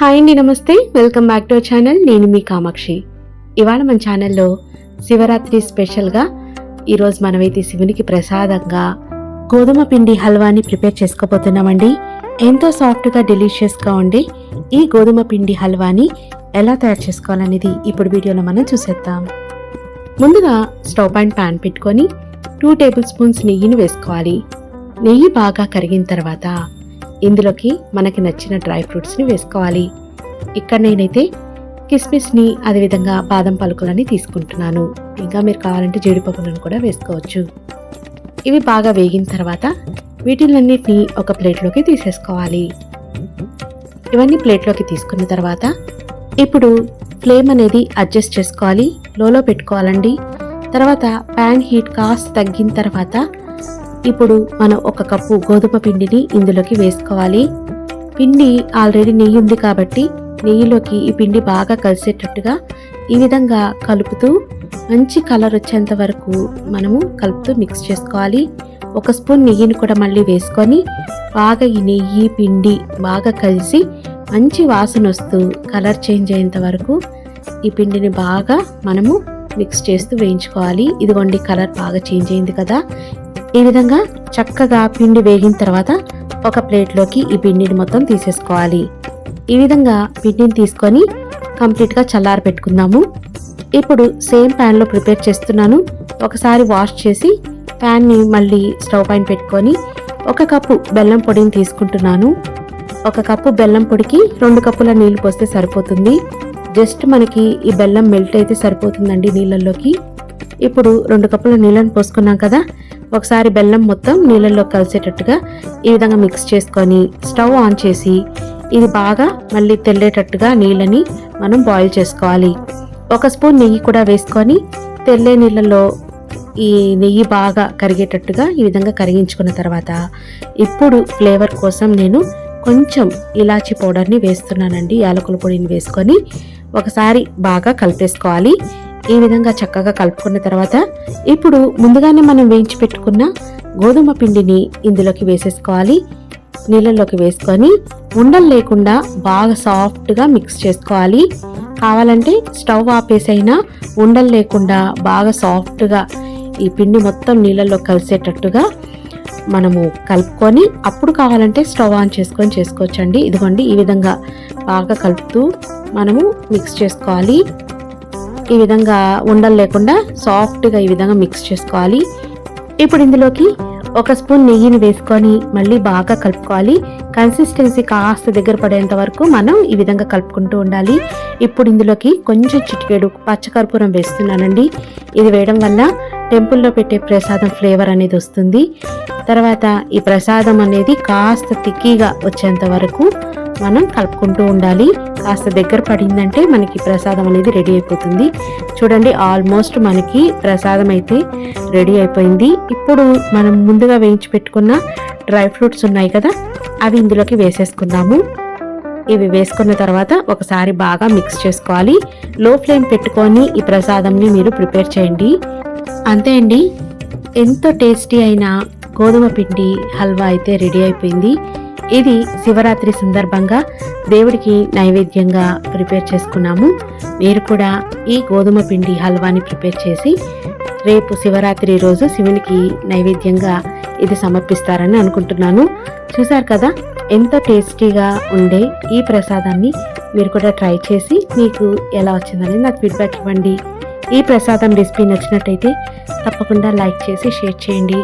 Hi అండి నమస్తే. Welcome back to channel. నేను మీ కామాక్షి. ఇవాళ మన ఛానల్లో శివరాత్రి స్పెషల్గా ఈరోజు మనమైతే శివునికి ప్రసాదంగా గోధుమ పిండి హల్వాని ప్రిపేర్ చేసుకోబోతున్నామండి. ఎంతో సాఫ్ట్గా డెలీషియస్గా ఉండే ఈ గోధుమ పిండి హల్వాని ఎలా తయారు చేసుకోవాలనేది ఇప్పుడు వీడియోలో మనం చూసేద్దాం. ముందుగా స్టవ్ అండ్ ప్యాన్ పెట్టుకొని టూ టేబుల్ స్పూన్స్ నెయ్యిని వేసుకోవాలి. నెయ్యి బాగా కరిగిన తర్వాత ఇందులోకి మనకి నచ్చిన డ్రై ఫ్రూట్స్ని వేసుకోవాలి. ఇక్కడ నేనైతే కిస్మిస్ని అదేవిధంగా బాదం పలుకులని తీసుకుంటున్నాను. ఇంకా మీరు కావాలంటే జీడిపప్పులను కూడా వేసుకోవచ్చు. ఇవి బాగా వేగిన తర్వాత వీటిలన్నిటిని ఒక ప్లేట్లోకి తీసేసుకోవాలి. ఇవన్నీ ప్లేట్లోకి తీసుకున్న తర్వాత ఇప్పుడు ఫ్లేమ్ అనేది అడ్జస్ట్ చేసుకోవాలి. లోలో పెట్టుకోవాలండి. తర్వాత ప్యాన్ హీట్ కాస్త తగ్గిన తర్వాత ఇప్పుడు మనం ఒక కప్పు గోధుమ పిండిని ఇందులోకి వేసుకోవాలి. పిండి ఆల్రెడీ నెయ్యి ఉంది కాబట్టి నెయ్యిలోకి ఈ పిండి బాగా కలిసేటట్టుగా ఈ విధంగా కలుపుతూ మంచి కలర్ వచ్చేంత వరకు మనము కలుపుతూ మిక్స్ చేసుకోవాలి. ఒక స్పూన్ నెయ్యిని కూడా మళ్ళీ వేసుకొని బాగా ఈ నెయ్యి పిండి బాగా కలిసి మంచి వాసన వస్తూ కలర్ చేంజ్ అయ్యేంత వరకు ఈ పిండిని బాగా మనము మిక్స్ చేస్తూ వేయించుకోవాలి. ఇదిగోండి కలర్ బాగా చేంజ్ అయింది కదా. ఈ విధంగా చక్కగా పిండి వేగిన తర్వాత ఒక ప్లేట్లోకి ఈ పిండిని మొత్తం తీసేసుకోవాలి. ఈ విధంగా పిండిని తీసుకొని కంప్లీట్గా చల్లారి పెట్టుకుందాము. ఇప్పుడు సేమ్ ప్యాన్లో ప్రిపేర్ చేస్తున్నాను. ఒకసారి వాష్ చేసి ప్యాన్ని మళ్ళీ స్టవ్ పైన పెట్టుకొని ఒక కప్పు బెల్లం పొడిని తీసుకుంటున్నాను. ఒక కప్పు బెల్లం పొడికి రెండు కప్పుల నీళ్ళు పోస్తే సరిపోతుంది. జస్ట్ మనకి ఈ బెల్లం మెల్ట్ అయితే సరిపోతుందండి నీళ్ళల్లోకి. ఇప్పుడు రెండు కప్పుల నీళ్ళని పోసుకున్నాం కదా. ఒకసారి బెల్లం మొత్తం నీళ్ళల్లో కలిసేటట్టుగా ఈ విధంగా మిక్స్ చేసుకొని స్టవ్ ఆన్ చేసి ఇది బాగా మళ్ళీ తెల్లేటట్టుగా నీళ్ళని మనం బాయిల్ చేసుకోవాలి. ఒక స్పూన్ నెయ్యి కూడా వేసుకొని తెల్లే నీళ్ళలో ఈ నెయ్యి బాగా కరిగేటట్టుగా ఈ విధంగా కరిగించుకున్న తర్వాత ఇప్పుడు ఫ్లేవర్ కోసం నేను కొంచెం ఇలాచీ పౌడర్ని వేస్తున్నానండి. యాలకుల పొడిని వేసుకొని ఒకసారి బాగా కలిపేసుకోవాలి. ఈ విధంగా చక్కగా కలుపుకున్న తర్వాత ఇప్పుడు ముందుగానే మనం వేయించి పెట్టుకున్న గోధుమ పిండిని ఇందులోకి వేసేసుకోవాలి. నీళ్ళల్లోకి వేసుకొని ఉండలు లేకుండా బాగా సాఫ్ట్గా మిక్స్ చేసుకోవాలి. కావాలంటే స్టవ్ ఆపేసైనా ఉండలు లేకుండా బాగా సాఫ్ట్గా ఈ పిండి మొత్తం నీళ్ళల్లో కలిసేటట్టుగా మనము కలుపుకొని అప్పుడు కావాలంటే స్టవ్ ఆన్ చేసుకొని చేసుకోవచ్చండి. ఇదిగోండి ఈ విధంగా బాగా కలుపుతూ మనము మిక్స్ చేసుకోవాలి. ఈ విధంగా ఉండలు లేకుండా సాఫ్ట్గా ఈ విధంగా మిక్స్ చేసుకోవాలి. ఇప్పుడు ఇందులోకి ఒక స్పూన్ నెయ్యిని వేసుకొని మళ్ళీ బాగా కలుపుకోవాలి. కన్సిస్టెన్సీ కాస్త దగ్గర పడేంత వరకు మనం ఈ విధంగా కలుపుకుంటూ ఉండాలి. ఇప్పుడు ఇందులోకి కొంచెం చిటికేడు పచ్చకర్పూరం వేస్తున్నానండి. ఇది వేయడం వల్ల టెంపుల్లో పెట్టే ప్రసాదం ఫ్లేవర్ అనేది వస్తుంది. తర్వాత ఈ ప్రసాదం అనేది కాస్త తిక్కీగా వచ్చేంత వరకు మనం కలుపుకుంటూ ఉండాలి. కాస్త దగ్గర పడిందంటే మనకి ప్రసాదం అనేది రెడీ అయిపోతుంది. చూడండి ఆల్మోస్ట్ మనకి ప్రసాదం అయితే రెడీ అయిపోయింది. ఇప్పుడు మనం ముందుగా వేయించి పెట్టుకున్న డ్రై ఫ్రూట్స్ ఉన్నాయి కదా అవి ఇందులోకి వేసేసుకుందాము. ఇవి వేసుకున్న తర్వాత ఒకసారి బాగా మిక్స్ చేసుకోవాలి. లో ఫ్లేమ్ పెట్టుకొని ఈ ప్రసాదంని మీరు ప్రిపేర్ చేయండి. అంతే అండి. ఎంతో టేస్టీ అయిన గోధుమ పిండి హల్వా అయితే రెడీ అయిపోయింది. ఇది శివరాత్రి సందర్భంగా దేవుడికి నైవేద్యంగా ప్రిపేర్ చేసుకున్నాము. మీరు కూడా ఈ గోధుమ పిండి హల్వాని ప్రిపేర్ చేసి రేపు శివరాత్రి రోజు శివునికి నైవేద్యంగా ఇది సమర్పిస్తారని అనుకుంటున్నాను. చూశారు కదా ఎంతో టేస్టీగా ఉండే ఈ ప్రసాదాన్ని మీరు కూడా ట్రై చేసి మీకు ఎలా వచ్చిందని నాకు ఫీడ్బ్యాక్ ఇవ్వండి. ఈ ప్రసాదం రెసిపీ నచ్చినట్టయితే తప్పకుండా లైక్ చేసి షేర్ చేయండి.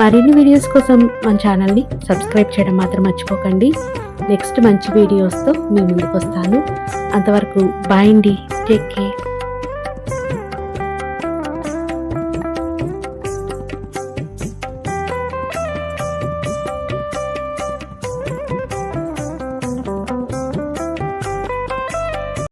మరిన్ని వీడియోస్ కోసం మన ఛానల్ని సబ్స్క్రైబ్ చేయడం మాత్రం మర్చిపోకండి. నెక్స్ట్ మంచి వీడియోస్తో మీ ముందుకు వస్తాను. అంతవరకు బాయ్ అండి. Take care